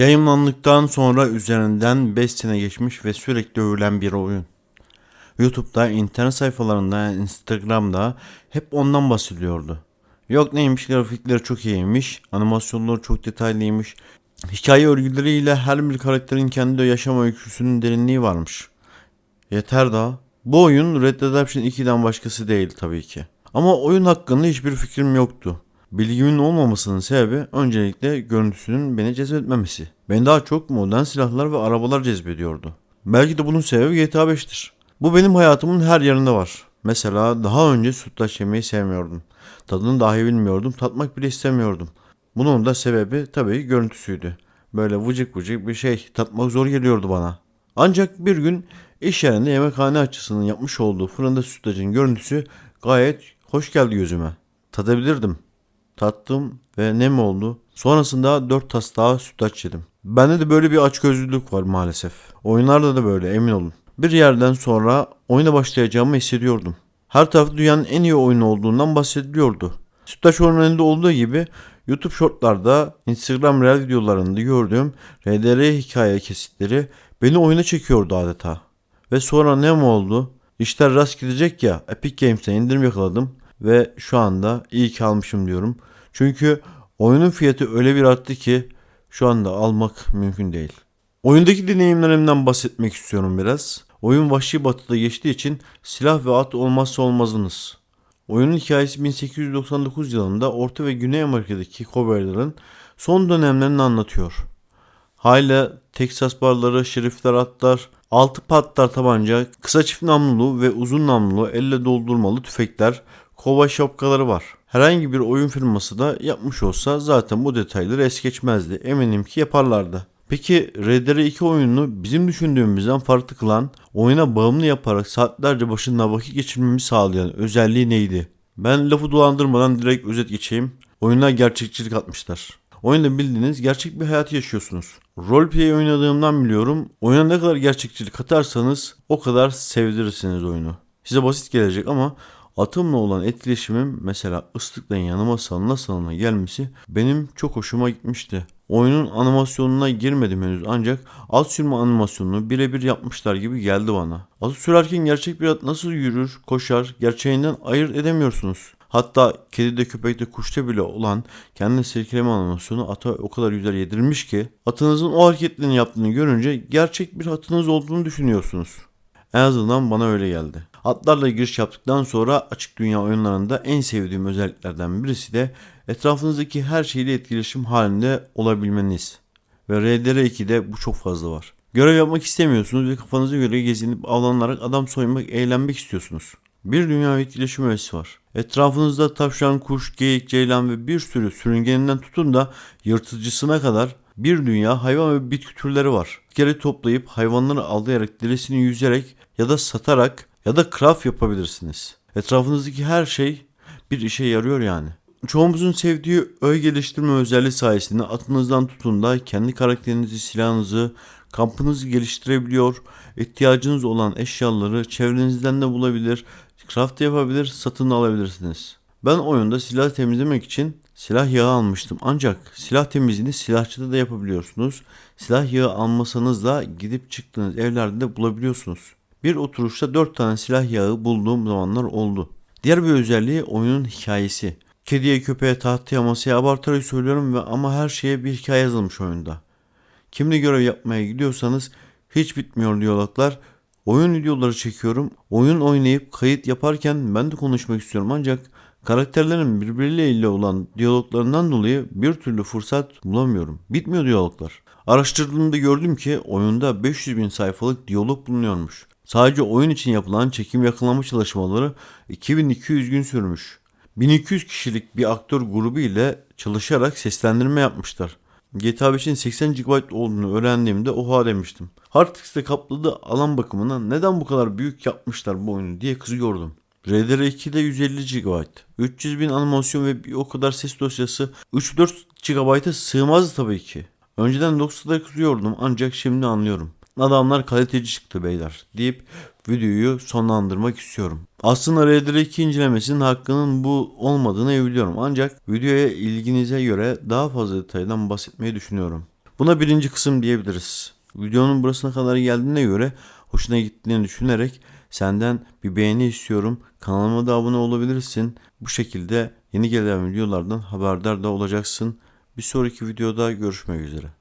Yayınlandıktan sonra üzerinden 5 sene geçmiş ve sürekli övülen bir oyun. YouTube'da, internet sayfalarında, Instagram'da hep ondan bahsediliyordu. Yok neymiş grafikleri çok iyiymiş, animasyonları çok detaylıymış. Hikaye örgüleriyle her bir karakterin kendi yaşam öyküsünün derinliği varmış. Yeter daha. Bu oyun Red Dead Redemption 2'den başkası değil tabii ki. Ama oyun hakkında hiçbir fikrim yoktu. Bilgimin olmamasının sebebi öncelikle görüntüsünün beni cezbetmemesi. Beni daha çok modern silahlar ve arabalar cezbediyordu. Belki de bunun sebebi GTA 5'tir. Bu benim hayatımın her yerinde var. Mesela daha önce sütlaç yemeyi sevmiyordum. Tadını dahi bilmiyordum, tatmak bile istemiyordum. Bunun da sebebi tabii görüntüsüydü. Böyle vıcık vıcık bir şey tatmak zor geliyordu bana. Ancak bir gün iş yerinde yemekhane açısının yapmış olduğu fırında sütlacın görüntüsü gayet hoş geldi gözüme. Tadabilirdim. Tattım ve ne mi oldu? Sonrasında 4 tas daha sütlaç yedim. Bende de böyle bir açgözlülük var maalesef. Oyunlarda da böyle emin olun. Bir yerden sonra oyuna başlayacağımı hissediyordum. Her tarafta dünyanın en iyi oyunu olduğundan bahsediliyordu. Sütlaç oyunlarında olduğu gibi YouTube Short'larda, Instagram Reel videolarında gördüğüm RDR hikaye kesitleri beni oyuna çekiyordu adeta. Ve sonra ne mi oldu? İşler rast gidecek ya Epic Games'e indirim yakaladım ve şu anda iyi ki almışım diyorum. Çünkü oyunun fiyatı öyle bir arttı ki şu anda almak mümkün değil. Oyundaki deneyimlerimden bahsetmek istiyorum biraz. Oyun vahşi batıda geçtiği için silah ve at olmazsa olmazınız. Oyunun hikayesi 1899 yılında Orta ve Güney Amerika'daki cowboyların son dönemlerini anlatıyor. Hala Texas barları, şerifler atlar, altı patlar tabanca, kısa çift namlulu ve uzun namlulu elle doldurmalı tüfekler, kova şapkaları var. Herhangi bir oyun firması da yapmış olsa zaten bu detayları es geçmezdi. Eminim ki yaparlardı. Peki RDR2 oyununu bizim düşündüğümüzden farklı kılan, oyuna bağımlı yaparak saatlerce başında vakit geçirmemi sağlayan özelliği neydi? Ben lafı dolandırmadan direkt özet geçeyim. Oyuna gerçekçilik atmışlar. Oyunda bildiğiniz gerçek bir hayat yaşıyorsunuz. Roleplay oynadığımdan biliyorum. Oyuna ne kadar gerçekçilik katarsanız o kadar sevdirirsiniz oyunu. Size basit gelecek ama atımla olan etkileşimim mesela ıslıkla yanıma salına salına gelmesi benim çok hoşuma gitmişti. Oyunun animasyonuna girmedim henüz ancak at sürme animasyonunu birebir yapmışlar gibi geldi bana. Atı sürerken gerçek bir at nasıl yürür, koşar gerçeğinden ayırt edemiyorsunuz. Hatta kedide, köpekte, kuşta bile olan kendi silkeleme animasyonu ata o kadar güzel yedirmiş ki atınızın o hareketlerini yaptığını görünce gerçek bir atınız olduğunu düşünüyorsunuz. En azından bana öyle geldi. Atlarla giriş yaptıktan sonra açık dünya oyunlarında en sevdiğim özelliklerden birisi de etrafınızdaki her şeyle etkileşim halinde olabilmeniz. Ve RDR2'de bu çok fazla var. Görev yapmak istemiyorsunuz ve kafanıza göre gezinip avlanarak adam soymak, eğlenmek istiyorsunuz. Bir dünya etkileşim öğesi var. Etrafınızda tavşan, kuş, geyik, ceylan ve bir sürü sürüngeninden tutun da yırtıcısına kadar bir dünya hayvan ve bitki türleri var. Geri toplayıp hayvanları avlayarak, derisini yüzerek ya da satarak ya da craft yapabilirsiniz. Etrafınızdaki her şey bir işe yarıyor yani. Çoğumuzun sevdiği öğe geliştirme özelliği sayesinde atınızdan tutun da kendi karakterinizi, silahınızı, kampınızı geliştirebiliyor. İhtiyacınız olan eşyaları çevrenizden de bulabilir, craft yapabilir, satın alabilirsiniz. Ben oyunda silah temizlemek için silah yağı almıştım. Ancak silah temizliğini silahçıda da yapabiliyorsunuz. Silah yağı almasanız da gidip çıktığınız evlerde de bulabiliyorsunuz. Bir oturuşta 4 tane silah yağı bulduğum zamanlar oldu. Diğer bir özelliği oyunun hikayesi. Kediye, köpeğe, tahtaya, masaya abartarak söylüyorum ve ama her şeye bir hikaye yazılmış oyunda. Kimle görev yapmaya gidiyorsanız hiç bitmiyor diyaloglar. Oyun videoları çekiyorum. Oyun oynayıp kayıt yaparken ben de konuşmak istiyorum ancak karakterlerin birbirleriyle olan diyaloglarından dolayı bir türlü fırsat bulamıyorum. Bitmiyor diyaloglar. Araştırdığımda gördüm ki oyunda 500 bin sayfalık diyalog bulunuyormuş. Sadece oyun için yapılan çekim yakınlama çalışmaları 2200 gün sürmüş. 1200 kişilik bir aktör grubu ile çalışarak seslendirme yapmışlar. GTA 5'in 80 GB olduğunu öğrendiğimde oha demiştim. Harddisk'te kapladığı alan bakımından neden bu kadar büyük yapmışlar bu oyunu diye kızıyordum. RDR2'de 150 GB, 300 bin animasyon ve bir o kadar ses dosyası 3-4 GB'a sığmazdı tabii ki. Önceden Doxa'da kızıyordum ancak şimdi anlıyorum. Adamlar kaliteci çıktı beyler deyip videoyu sonlandırmak istiyorum. Aslında RDR2 incelemesinin hakkının bu olmadığını biliyorum ancak videoya ilginize göre daha fazla detaydan bahsetmeyi düşünüyorum. Buna birinci kısım diyebiliriz. Videonun burasına kadar geldiğine göre hoşuna gittiğini düşünerek senden bir beğeni istiyorum. Kanalıma da abone olabilirsin. Bu şekilde yeni gelen videolardan haberdar da olacaksın. Bir sonraki videoda görüşmek üzere.